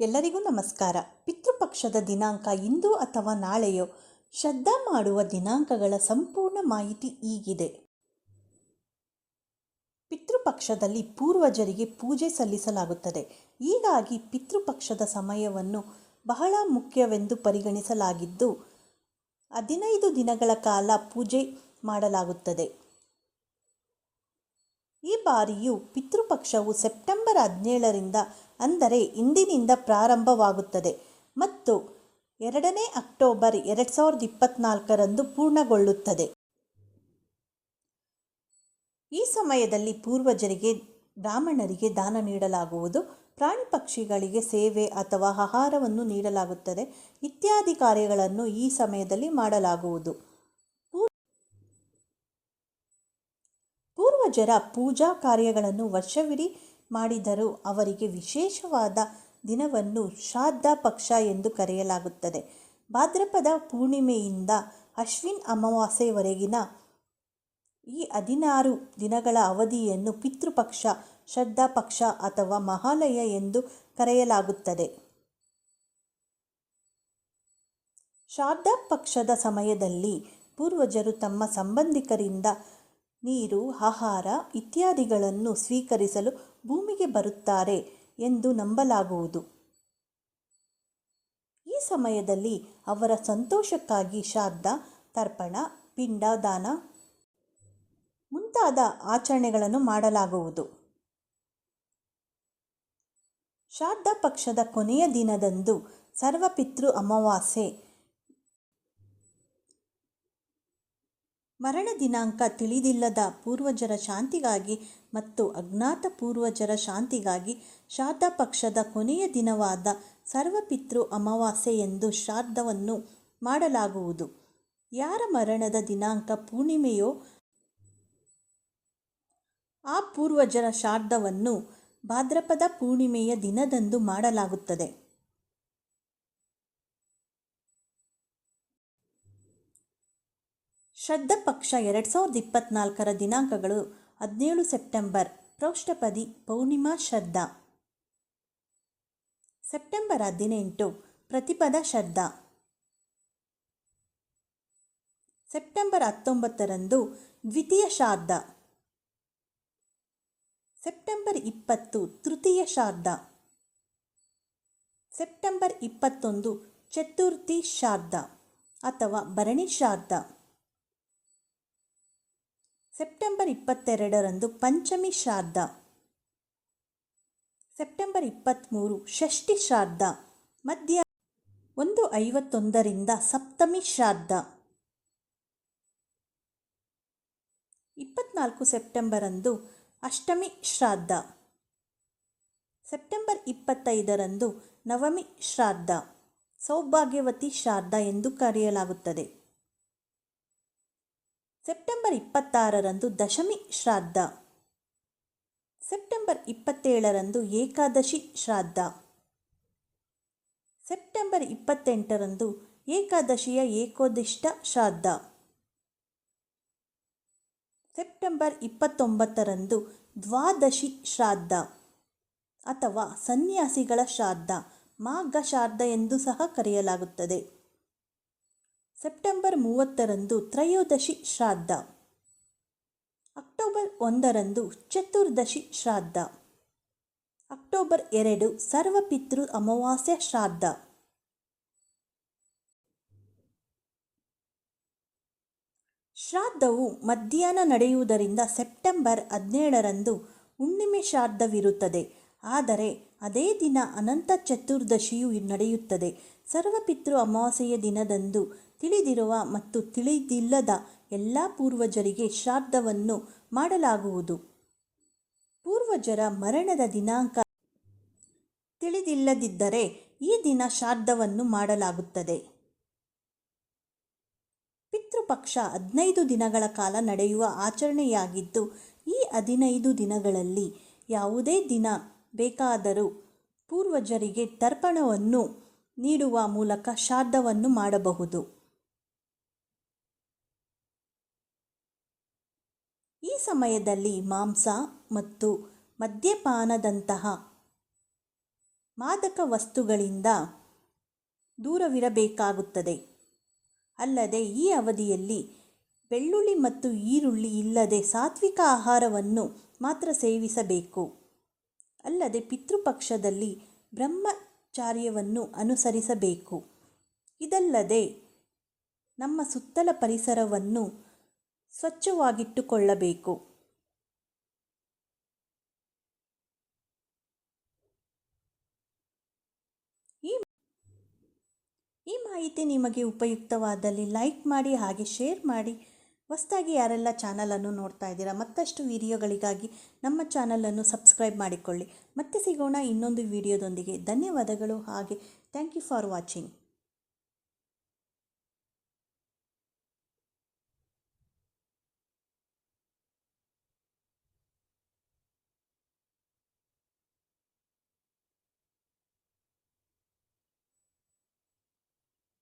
ಎಲ್ಲರಿಗೂ ನಮಸ್ಕಾರ. ಪಿತೃಪಕ್ಷದ ದಿನಾಂಕ ಇಂದು ಅಥವಾ ನಾಳೆಯೋ, ಶ್ರದ್ಧಾ ಮಾಡುವ ದಿನಾಂಕಗಳ ಸಂಪೂರ್ಣ ಮಾಹಿತಿ ಈಗಿದೆ ಪಿತೃಪಕ್ಷದಲ್ಲಿ ಪೂರ್ವಜರಿಗೆ ಪೂಜೆ ಸಲ್ಲಿಸಲಾಗುತ್ತದೆ. ಹೀಗಾಗಿ ಪಿತೃಪಕ್ಷದ ಸಮಯವನ್ನು ಬಹಳ ಮುಖ್ಯವೆಂದು ಪರಿಗಣಿಸಲಾಗಿದ್ದು, ಹದಿನೈದು ದಿನಗಳ ಕಾಲ ಪೂಜೆ ಮಾಡಲಾಗುತ್ತದೆ. ಈ ಬಾರಿಯೂ ಪಿತೃಪಕ್ಷವು ಸೆಪ್ಟೆಂಬರ್ ಹದಿನೇಳರಿಂದ ಅಂದರೆ ಇಂದಿನಿಂದ ಪ್ರಾರಂಭವಾಗುತ್ತದೆ ಮತ್ತು ಎರಡನೇ ಅಕ್ಟೋಬರ್ ಎರಡು ಸಾವಿರದ ಇಪ್ಪತ್ನಾಲ್ಕರಂದು ಪೂರ್ಣಗೊಳ್ಳುತ್ತದೆ. ಈ ಸಮಯದಲ್ಲಿ ಪೂರ್ವಜರಿಗೆ, ಬ್ರಾಹ್ಮಣರಿಗೆ ದಾನ ನೀಡಲಾಗುವುದು. ಪ್ರಾಣಿ ಪಕ್ಷಿಗಳಿಗೆ ಸೇವೆ ಅಥವಾ ಆಹಾರವನ್ನು ನೀಡಲಾಗುತ್ತದೆ. ಇತ್ಯಾದಿ ಕಾರ್ಯಗಳನ್ನು ಈ ಸಮಯದಲ್ಲಿ ಮಾಡಲಾಗುವುದು. ಪೂರ್ವಜರ ಪೂಜಾ ಕಾರ್ಯಗಳನ್ನು ವರ್ಷವಿಡೀ ಮಾಡಿದರೂ ಅವರಿಗೆ ವಿಶೇಷವಾದ ದಿನವನ್ನು ಶ್ರಾದ್ದ ಪಕ್ಷ ಎಂದು ಕರೆಯಲಾಗುತ್ತದೆ. ಭಾದ್ರಪದ ಪೂರ್ಣಿಮೆಯಿಂದ ಅಶ್ವಿನ್ ಅಮಾವಾಸ್ಯೆವರೆಗಿನ ಈ ಹದಿನಾರು ದಿನಗಳ ಅವಧಿಯನ್ನು ಪಿತೃಪಕ್ಷ, ಶ್ರದ್ಧಾ ಪಕ್ಷ ಅಥವಾ ಮಹಾಲಯ ಎಂದು ಕರೆಯಲಾಗುತ್ತದೆ. ಶ್ರಾದ್ದ ಪಕ್ಷದ ಸಮಯದಲ್ಲಿ ಪೂರ್ವಜರು ತಮ್ಮ ಸಂಬಂಧಿಕರಿಂದ ನೀರು, ಆಹಾರ ಇತ್ಯಾದಿಗಳನ್ನು ಸ್ವೀಕರಿಸಲು ಭೂಮಿಗೆ ಬರುತ್ತಾರೆ ಎಂದು ನಂಬಲಾಗುವುದು. ಈ ಸಮಯದಲ್ಲಿ ಅವರ ಸಂತೋಷಕ್ಕಾಗಿ ಶ್ರಾದ್ದ, ತರ್ಪಣ, ಪಿಂಡ, ದಾನ ಮುಂತಾದ ಆಚರಣೆಗಳನ್ನು ಮಾಡಲಾಗುವುದು. ಶ್ರಾದ್ದ ಪಕ್ಷದ ಕೊನೆಯ ದಿನದಂದು ಸರ್ವಪಿತೃ ಅಮಾವಾಸ್ಯೆ ಮರಣ ದಿನಾಂಕ ತಿಳಿದಿಲ್ಲದ ಪೂರ್ವಜರ ಶಾಂತಿಗಾಗಿ ಮತ್ತು ಅಜ್ಞಾತ ಪೂರ್ವಜರ ಶಾಂತಿಗಾಗಿ ಶ್ರಾದ್ದ ಪಕ್ಷದ ಕೊನೆಯ ದಿನವಾದ ಸರ್ವಪಿತೃ ಅಮಾವಾಸ್ಯೆ ಎಂದು ಶ್ರಾದ್ದವನ್ನು ಮಾಡಲಾಗುವುದು. ಯಾರ ಮರಣದ ದಿನಾಂಕ ಪೂರ್ಣಿಮೆಯೋ ಆ ಪೂರ್ವಜರ ಶ್ರಾದ್ದವನ್ನು ಭಾದ್ರಪದ ಪೂರ್ಣಿಮೆಯ ದಿನದಂದು ಮಾಡಲಾಗುತ್ತದೆ. ಶ್ರದ್ಧ ಪಕ್ಷ ಎರಡು ಸಾವಿರದ ಇಪ್ಪತ್ನಾಲ್ಕರ ದಿನಾಂಕಗಳು ಹದಿನೇಳು ಸೆಪ್ಟೆಂಬರ್. ಪ್ರೌಷ್ಠಪದಿ ಪೌರ್ಣಿಮಾ ಶ್ರದ್ಧ. ಸೆಪ್ಟೆಂಬರ್ ಹದಿನೆಂಟು, ಪ್ರತಿಪದ ಶ್ರದ್ಧಾ. ಸೆಪ್ಟೆಂಬರ್ ಹತ್ತೊಂಬತ್ತರಂದು ದ್ವಿತೀಯ ಶ್ರಾದ್ದ ಸೆಪ್ಟೆಂಬರ್ ಇಪ್ಪತ್ತು, ತೃತೀಯ ಶ್ರಾದ್ದ ಸೆಪ್ಟೆಂಬರ್ ಇಪ್ಪತ್ತೊಂದು, ಚತುರ್ಥಿ ಶ್ರಾದ್ದ ಅಥವಾ ಭರಣಿ ಶ್ರಾದ್ದ ಸೆಪ್ಟೆಂಬರ್ ಇಪ್ಪತ್ತೆರಡರಂದು ಪಂಚಮಿ ಶ್ರಾದ್ದ. ಸೆಪ್ಟೆಂಬರ್ ಇಪ್ಪತ್ತ್ಮೂರು ಷಷ್ಠಿ ಶ್ರಾದ್ದ. ಮಧ್ಯ ಒಂದು ಐವತ್ತೊಂದರಿಂದ ಸಪ್ತಮಿ ಶ್ರಾದ್ದ. ಇಪ್ಪತ್ನಾಲ್ಕು ಸೆಪ್ಟೆಂಬರಂದು ಅಷ್ಟಮಿ ಶ್ರಾದ್ದ. ಸೆಪ್ಟೆಂಬರ್ ಇಪ್ಪತ್ತೈದರಂದು ನವಮಿ ಶ್ರಾದ್ದ. ಸೌಭಾಗ್ಯವತಿ ಶ್ರಾದ್ದ ಎಂದು ಕರೆಯಲಾಗುತ್ತದೆ. ಸೆಪ್ಟೆಂಬರ್ ಇಪ್ಪತ್ತಾರರಂದು ದಶಮಿ ಶ್ರಾದ್ದ. ಸೆಪ್ಟೆಂಬರ್ ಇಪ್ಪತ್ತೇಳರಂದು ಏಕಾದಶಿ ಶ್ರಾದ್ದ. ಸೆಪ್ಟೆಂಬರ್ ಇಪ್ಪತ್ತೆಂಟರಂದು ಏಕಾದಶಿಯ ಏಕೋದಿಷ್ಟ ಶ್ರಾದ್ದ. ಸೆಪ್ಟೆಂಬರ್ ಇಪ್ಪತ್ತೊಂಬತ್ತರಂದು ದ್ವಾದಶಿ ಶ್ರಾದ್ದ ಅಥವಾ ಸನ್ಯಾಸಿಗಳ ಶ್ರಾದ್ದ, ಮಾಘ ಶ್ರಾದ್ದ ಎಂದು ಸಹ ಕರೆಯಲಾಗುತ್ತದೆ. ಸೆಪ್ಟೆಂಬರ್ ಮೂವತ್ತರಂದು ತ್ರಯೋದಶಿ ಶ್ರಾದ್ದ. ಅಕ್ಟೋಬರ್ ಒಂದರಂದು ಚತುರ್ದಶಿ ಶ್ರಾದ್ದ. ಅಕ್ಟೋಬರ್ ಎರಡು ಸರ್ವಪಿತೃ ಅಮಾವಾಸ್ಯ ಶ್ರಾದ್ದ. ಶ್ರಾದ್ದವು ಮಧ್ಯಾಹ್ನ ನಡೆಯುವುದರಿಂದ ಸೆಪ್ಟೆಂಬರ್ ಹದಿನೇಳರಂದು ಹುಣ್ಣಿಮೆ ಶ್ರಾದ್ದವಿರುತ್ತದೆ. ಆದರೆ ಅದೇ ದಿನ ಅನಂತ ಚತುರ್ದಶಿಯು ನಡೆಯುತ್ತದೆ. ಸರ್ವಪಿತೃ ಅಮಾವಾಸ್ಯೆಯ ದಿನದಂದು ತಿಳಿದಿರುವ ಮತ್ತು ತಿಳಿದಿಲ್ಲದ ಎಲ್ಲ ಪೂರ್ವಜರಿಗೆ ಶ್ರಾದ್ದವನ್ನು ಮಾಡಲಾಗುವುದು. ಪೂರ್ವಜರ ಮರಣದ ದಿನಾಂಕ ತಿಳಿದಿಲ್ಲದಿದ್ದರೆ ಈ ದಿನ ಶ್ರಾದ್ದವನ್ನು ಮಾಡಲಾಗುತ್ತದೆ. ಪಿತೃಪಕ್ಷ ಹದಿನೈದು ದಿನಗಳ ಕಾಲ ನಡೆಯುವ ಆಚರಣೆಯಾಗಿದ್ದು, ಈ ಹದಿನೈದು ದಿನಗಳಲ್ಲಿ ಯಾವುದೇ ದಿನ ಬೇಕಾದರೂ ಪೂರ್ವಜರಿಗೆ ತರ್ಪಣವನ್ನು ನೀಡುವ ಮೂಲಕ ಶ್ರಾದ್ದವನ್ನು ಮಾಡಬಹುದು ಈ ಸಮಯದಲ್ಲಿ ಮಾಂಸ ಮತ್ತು ಮದ್ಯಪಾನದಂತಹ ಮಾದಕ ವಸ್ತುಗಳಿಂದ ದೂರವಿರಬೇಕಾಗುತ್ತದೆ. ಅಲ್ಲದೆ ಈ ಅವಧಿಯಲ್ಲಿ ಬೆಳ್ಳುಳ್ಳಿ ಮತ್ತು ಈರುಳ್ಳಿ ಇಲ್ಲದೆ ಸಾತ್ವಿಕ ಆಹಾರವನ್ನು ಮಾತ್ರ ಸೇವಿಸಬೇಕು. ಅಲ್ಲದೆ ಪಿತೃಪಕ್ಷದಲ್ಲಿ ಬ್ರಹ್ಮಚಾರ್ಯವನ್ನು ಅನುಸರಿಸಬೇಕು. ಇದಲ್ಲದೆ ನಮ್ಮ ಸುತ್ತಲ ಪರಿಸರವನ್ನು ಸ್ವಚ್ಛವಾಗಿಟ್ಟುಕೊಳ್ಳಬೇಕು. ಈ ಮಾಹಿತಿ ನಿಮಗೆ ಉಪಯುಕ್ತವಾದಲ್ಲಿ ಲೈಕ್ ಮಾಡಿ ಹಾಗೆ ಶೇರ್ ಮಾಡಿ. ಹೊಸದಾಗಿ ಯಾರೆಲ್ಲ ಚಾನಲನ್ನು ನೋಡ್ತಾ ಇದ್ದೀರಾ, ಮತ್ತಷ್ಟು ವಿಡಿಯೋಗಳಿಗಾಗಿ ನಮ್ಮ ಚಾನಲನ್ನು ಸಬ್ಸ್ಕ್ರೈಬ್ ಮಾಡಿಕೊಳ್ಳಿ. ಮತ್ತೆ ಸಿಗೋಣ ಇನ್ನೊಂದು ವಿಡಿಯೋದೊಂದಿಗೆ. ಧನ್ಯವಾದಗಳು. ಹಾಗೆ ಥ್ಯಾಂಕ್ ಯು ಫಾರ್ ವಾಚಿಂಗ್.